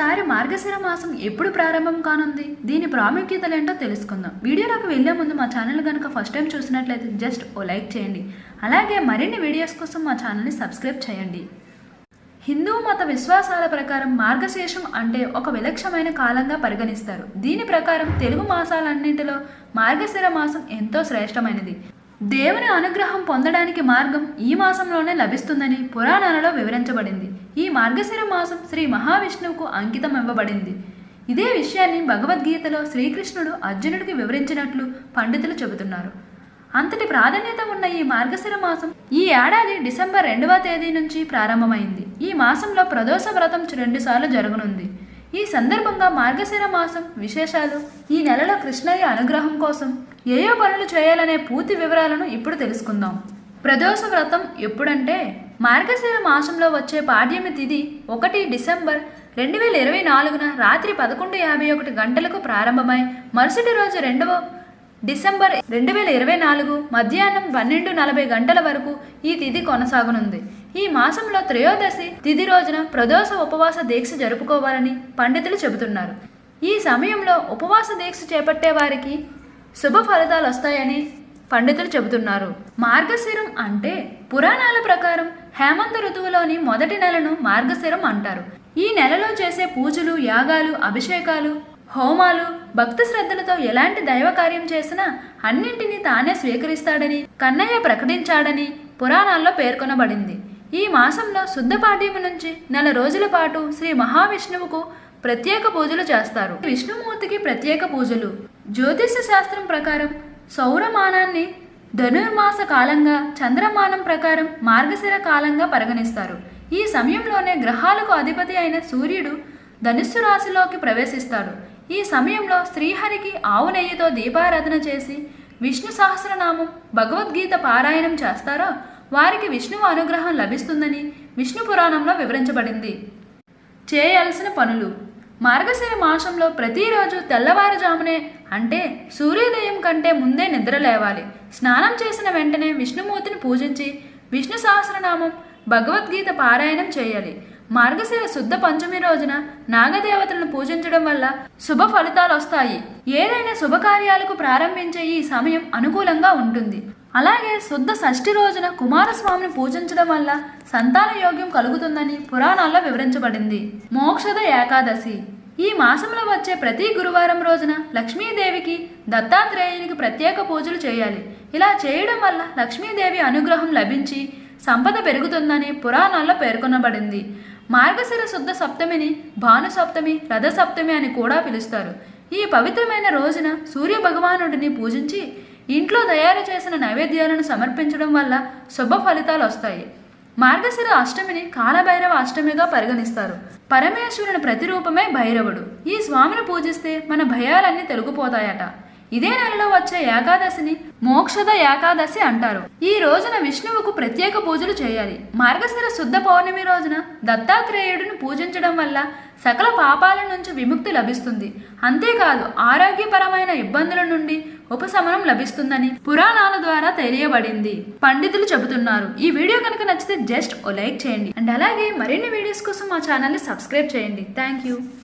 ఈసారి మార్గశిర మాసం ఎప్పుడు ప్రారంభం కానుంది? దీని ప్రాముఖ్యతలేంటో తెలుసుకుందాం. వీడియోలోకి వెళ్ళే ముందు మా ఛానల్ కనుక ఫస్ట్ టైం చూసినట్లయితే జస్ట్ ఓ లైక్ చేయండి. అలాగే మరిన్ని వీడియోస్ కోసం మా ఛానల్ని సబ్స్క్రైబ్ చేయండి. హిందూ మత విశ్వాసాల ప్రకారం మార్గశీర్షం అంటే ఒక విలక్షమైన కాలంగా పరిగణిస్తారు. దీని ప్రకారం తెలుగు మాసాలన్నింటిలో మార్గశిర మాసం ఎంతో శ్రేష్టమైనది. దేవుని అనుగ్రహం పొందడానికి మార్గం ఈ మాసంలోనే లభిస్తుందని పురాణాలలో వివరించబడింది. ఈ మార్గశిర మాసం శ్రీ మహావిష్ణువుకు అంకితం ఇవ్వబడింది. ఇదే విషయాన్ని భగవద్గీతలో శ్రీకృష్ణుడు అర్జునుడికి వివరించినట్లు పండితులు చెబుతున్నారు. అంతటి ప్రాధాన్యత ఉన్న ఈ మార్గశిర మాసం ఈ ఏడాది డిసెంబర్ రెండవ తేదీ నుంచి ప్రారంభమైంది. ఈ మాసంలో ప్రదోష వ్రతం రెండుసార్లు జరగనుంది. ఈ సందర్భంగా మార్గశిర మాసం విశేషాలు ఈ నెలలో కృష్ణయ్య అనుగ్రహం కోసం ఏయో పనులు చేయాలనే పూర్తి వివరాలను ఇప్పుడు తెలుసుకుందాం. ప్రదోష వ్రతం ఎప్పుడంటే మార్గశిర మాసంలో వచ్చే పాడ్యమి తిథి ఒకటి డిసెంబర్ రెండు వేల ఇరవై నాలుగున రాత్రి పదకొండు యాభై ఒకటి గంటలకు ప్రారంభమై మరుసటి రోజు రెండవ డిసెంబర్ రెండు వేల ఇరవై నాలుగు మధ్యాహ్నం పన్నెండు నలభై గంటల వరకు ఈ తిథి కొనసాగనుంది. ఈ మాసంలో త్రయోదశి తిథి రోజున ప్రదోష ఉపవాస దీక్ష జరుపుకోవాలని పండితులు చెబుతున్నారు. ఈ సమయంలో ఉపవాస దీక్ష చేపట్టే వారికి శుభ ఫలితాలు వస్తాయని పండితులు చెబుతున్నారు. మార్గశిరం అంటే పురాణాల ప్రకారం హేమంత ఋతువులోని మొదటి నెలను మార్గశిరం అంటారు. ఈ నెలలో చేసే పూజలు యాగాలు అభిషేకాలు హోమాలు భక్తి శ్రద్ధలతో ఎలాంటి దైవ కార్యం చేసినా అన్నింటినీ తానే స్వీకరిస్తాడని కన్నయ్య ప్రకటించాడని పురాణాల్లో పేర్కొనబడింది. ఈ మాసంలో శుద్ధపాండ్యము నుంచి నెల రోజుల పాటు శ్రీ మహావిష్ణువుకు ప్రత్యేక పూజలు చేస్తారు. విష్ణుమూర్తికి ప్రత్యేక పూజలు. జ్యోతిష శాస్త్రం ప్రకారం సౌరమానాన్ని ధనుర్మాస కాలంగా చంద్రమానం ప్రకారం మార్గశిర కాలంగా పరిగణిస్తారు. ఈ సమయంలోనే గ్రహాలకు అధిపతి అయిన సూర్యుడు ధనుస్సు రాశిలోకి ప్రవేశిస్తాడు. ఈ సమయంలో శ్రీహరికి ఆవు నెయ్యితో దీపారాధన చేసి విష్ణు సహస్రనామం భగవద్గీత పారాయణం చేస్తారో? వారికి విష్ణువు అనుగ్రహం లభిస్తుందని విష్ణు పురాణంలో వివరించబడింది. చేయాల్సిన పనులు. మార్గశిర మాసంలో ప్రతిరోజు తెల్లవారుజామునే అంటే సూర్యోదయం కంటే ముందే నిద్ర లేవాలి. స్నానం చేసిన వెంటనే విష్ణుమూర్తిని పూజించి విష్ణు సహస్రనామం భగవద్గీత పారాయణం చేయాలి. మార్గశిర శుద్ధ పంచమి రోజున నాగదేవతలను పూజించడం వల్ల శుభ ఫలితాలు వస్తాయి. ఏదైనా శుభకార్యాలకు ప్రారంభించే ఈ సమయం అనుకూలంగా ఉంటుంది. అలాగే శుద్ధ షష్ఠి రోజున కుమారస్వామిని పూజించడం వల్ల సంతాన యోగ్యం కలుగుతుందని పురాణాల్లో వివరించబడింది. మోక్షద ఏకాదశి. ఈ మాసంలో వచ్చే ప్రతి గురువారం రోజున లక్ష్మీదేవికి దత్తాత్రేయునికి ప్రత్యేక పూజలు చేయాలి. ఇలా చేయడం వల్ల లక్ష్మీదేవి అనుగ్రహం లభించి సంపద పెరుగుతుందని పురాణాల్లో పేర్కొనబడింది. మార్గశిర శుద్ధ సప్తమిని భాను సప్తమి రథ సప్తమి అని కూడా పిలుస్తారు. ఈ పవిత్రమైన రోజున సూర్య భగవానుడిని పూజించి ఇంట్లో తయారు చేసిన నైవేద్యాలను సమర్పించడం వల్ల శుభ ఫలితాలు వస్తాయి. మార్గశిర అష్టమిని కాలభైరవ అష్టమిగా పరిగణిస్తారు. పరమేశ్వరుని ప్రతిరూపమే భైరవుడు. ఈ స్వామిని పూజిస్తే మన భయాలన్నీ తొలగిపోతాయట. ఇదే నెలలో వచ్చే ఏకాదశిని మోక్షద ఏకాదశి అంటారు. ఈ రోజున విష్ణువుకు ప్రత్యేక పూజలు చేయాలి. మార్గశిర శుద్ధ పౌర్ణమి రోజున దత్తాత్రేయుడిని పూజించడం వల్ల సకల పాపాల నుంచి విముక్తి లభిస్తుంది. అంతేకాదు ఆరోగ్యపరమైన ఇబ్బందుల నుండి ఉపశమనం లభిస్తుందని పురాణాల ద్వారా తెలియబడింది. పండితులు చెబుతున్నారు. ఈ వీడియో కనుక నచ్చితే జస్ట్ ఓ లైక్ చేయండి. అండ్ అలాగే మరిన్ని వీడియోస్ కోసం మా ఛానల్ని సబ్స్క్రైబ్ చేయండి. Thank you.